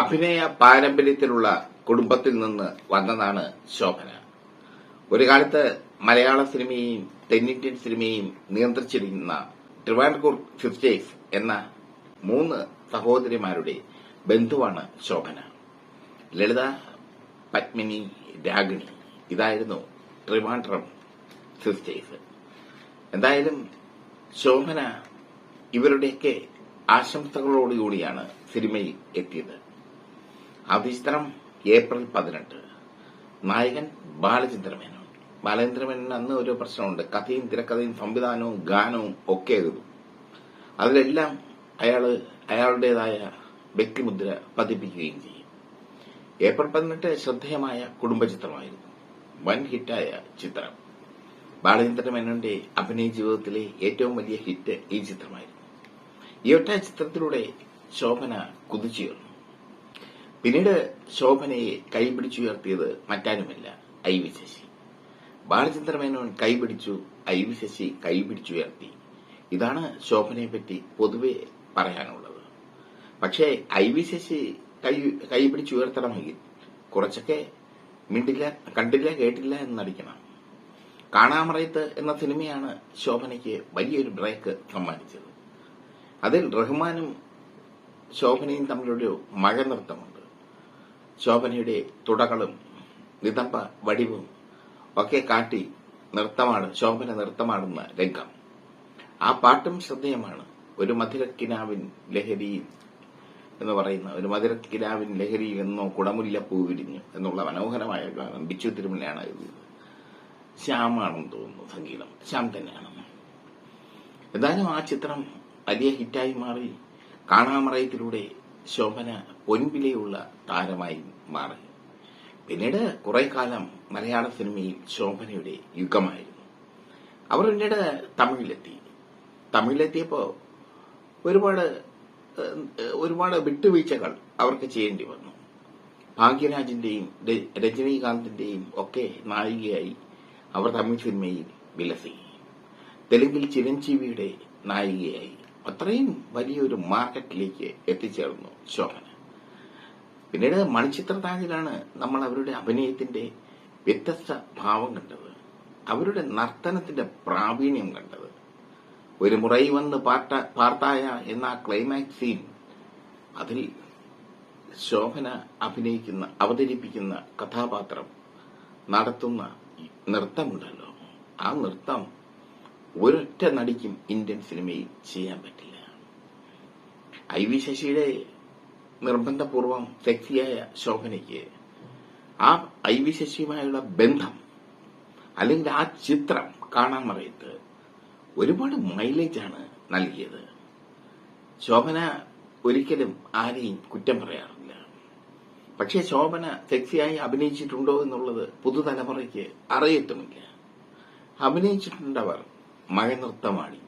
അഭിനയ പാരമ്പര്യത്തിലുള്ള കുടുംബത്തിൽ നിന്ന് വന്നതാണ് ശോഭന. ഒരു കാലത്ത് മലയാള സിനിമയെയും തെന്നിന്ത്യൻ സിനിമയെയും നിയന്ത്രിച്ചിരിക്കുന്ന ട്രിവാൻഡ്കൂർ സിസ്റ്റേഴ്സ് എന്ന മൂന്ന് സഹോദരിമാരുടെ ബന്ധുവാണ് ശോഭന. ലളിത പത്മിനി രാഗിണി. ഇതായിരുന്നു ട്രിവാൻഡ്രം സിസ്റ്റേഴ്സ് എന്തായാലും ശോഭന ഇവരുടെയൊക്കെ ആശംസകളോടുകൂടിയാണ് സിനിമയിൽ എത്തിയത്. ആദ്യ ചിത്രം ഏപ്രിൽ പതിനെട്ട്. നായകൻ ബാലചന്ദ്രമേനോൻ. ബാലചന്ദ്രമേനോൻ അന്ന് ഒരു പ്രശ്നമുണ്ട്. കഥയും തിരക്കഥയും സംവിധാനവും ഗാനവും ഒക്കെ എഴുതും. അതിലെല്ലാം അയാൾ അയാളുടേതായ വ്യക്തിമുദ്ര പതിപ്പിക്കുകയും ചെയ്യും. ഏപ്രിൽ പതിനെട്ട് ശ്രദ്ധേയമായ കുടുംബചിത്രമായിരുന്നു. വൻ ഹിറ്റായ ചിത്രം. ബാലചന്ദ്രമേനോന്റെ അഭിനയ ജീവിതത്തിലെ ഏറ്റവും വലിയ ഹിറ്റ് ഈ ചിത്രമായിരുന്നു. ഈ ഒറ്റ ചിത്രത്തിലൂടെ ശോഭന കുതിച്ചുയർന്നു. പിന്നീട് ശോഭനയെ കൈപിടിച്ചുയർത്തിയത് മറ്റാരുമല്ല ഐ വി ശശി. ബാലചന്ദ്ര മേനോൻ കൈപിടിച്ചു ഐ വി ശശി കൈപിടിച്ചുയർത്തി. ഇതാണ് ശോഭനയെ പറ്റി പൊതുവെ പറയാനുള്ളത്. പക്ഷേ ഐ വി ശശി കൈ കൈപിടിച്ചുയർത്തണമെങ്കിൽ കുറച്ചൊക്കെ മിണ്ടില്ല കണ്ടില്ല കേട്ടില്ല എന്ന് നടിക്കണം കാണാമറയത്ത് എന്ന സിനിമയാണ് ശോഭനയ്ക്ക് വലിയൊരു ബ്രേക്ക് സമ്മാനിച്ചത്. അതിൽ റഹ്മാനും ശോഭനയും തമ്മിലൊരു മഴ നൃത്തമുണ്ട്. ശോഭനയുടെ തുടകളും നിതംബ വടിവും ഒക്കെ കാട്ടി നൃത്തമാണ് ശോഭന നൃത്തമാടുന്ന രംഗം. ആ പാട്ടും ശ്രദ്ധേയമാണ്. ഒരു മധുരക്കിനാവിൻ ലഹരിയിൽ എന്ന് പറയുന്ന ഒരു മധുരക്കിനാവിൻ ലഹരിയിൽ എന്നോ കുടമുല്ലപ്പൂ വിരിഞ്ഞു എന്നുള്ള മനോഹരമായ ഗാനം ബിച്ചു തിരുമലയാണ് എഴുതിയത്. ശ്യാമാണെന്ന് തോന്നുന്നു സംഗീതം. ശ്യാം തന്നെയാണ്. എന്തായാലും ആ ചിത്രം വലിയ ഹിറ്റായി മാറി. കാണാമറയത്തിലൂടെ ശോഭന പൊൻവിലയുള്ള താരമായി മാറി. പിന്നീട് കുറെ കാലം മലയാള സിനിമയിൽ ശോഭനയുടെ യുഗമായിരുന്നു. അവർ പിന്നീട് തമിഴിലെത്തി. തമിഴിലെത്തിയപ്പോ ഒരുപാട് ഒരുപാട് വിട്ടുവീഴ്ചകൾ അവർക്ക് ചെയ്യേണ്ടി വന്നു. ഭാഗ്യരാജിന്റെയും രജനീകാന്തിന്റെയും ഒക്കെ നായികയായി അവർ തമിഴ് സിനിമയിൽ വിലസി. തെലുങ്കിൽ ചിരഞ്ജീവിയുടെ നായികയായി. അത്രയും വലിയൊരു മാർക്കറ്റിലേക്ക് എത്തിച്ചേർന്നു ശോഭന പിന്നീട് മണിച്ചിത്ര താഴിലാണ് നമ്മൾ അവരുടെ അഭിനയത്തിന്റെ വ്യത്യസ്ത ഭാവം കണ്ടത്. അവരുടെ നർത്തനത്തിന്റെ പ്രാവീണ്യം കണ്ടത്. ഒരു മുറൈ വന്ന് പാർത്തായ എന്ന ക്ലൈമാക്സ് സീൻ അതിൽ ശോഭന അഭിനയിക്കുന്ന അവതരിപ്പിക്കുന്ന കഥാപാത്രം നടത്തുന്ന നൃത്തമുണ്ടല്ലോ. ആ നൃത്തം ഒരൊറ്റ നടിക്കും ഇന്ത്യൻ സിനിമയിൽ ചെയ്യാൻ പറ്റില്ല. ഐ വി ശശിയുടെ നിർബന്ധപൂർവം സെക്സിയായ ശോഭനയ്ക്ക് ആ ഐ വി ശശിയുമായുള്ള ബന്ധം അല്ലെങ്കിൽ ആ ചിത്രം കാണാൻ മറയത്ത് ഒരുപാട് മൈലേജാണ് നൽകിയത്. ശോഭന ഒരിക്കലും ആരെയും കുറ്റം പറയാറില്ല. പക്ഷേ ശോഭന സെക്സിയായി അഭിനയിച്ചിട്ടുണ്ടോ എന്നുള്ളത് പുതുതലമുറയ്ക്ക് അറിയത്തുമില്ല. അഭിനയിച്ചിട്ടുണ്ടവർ മഴ നൃത്തമാടി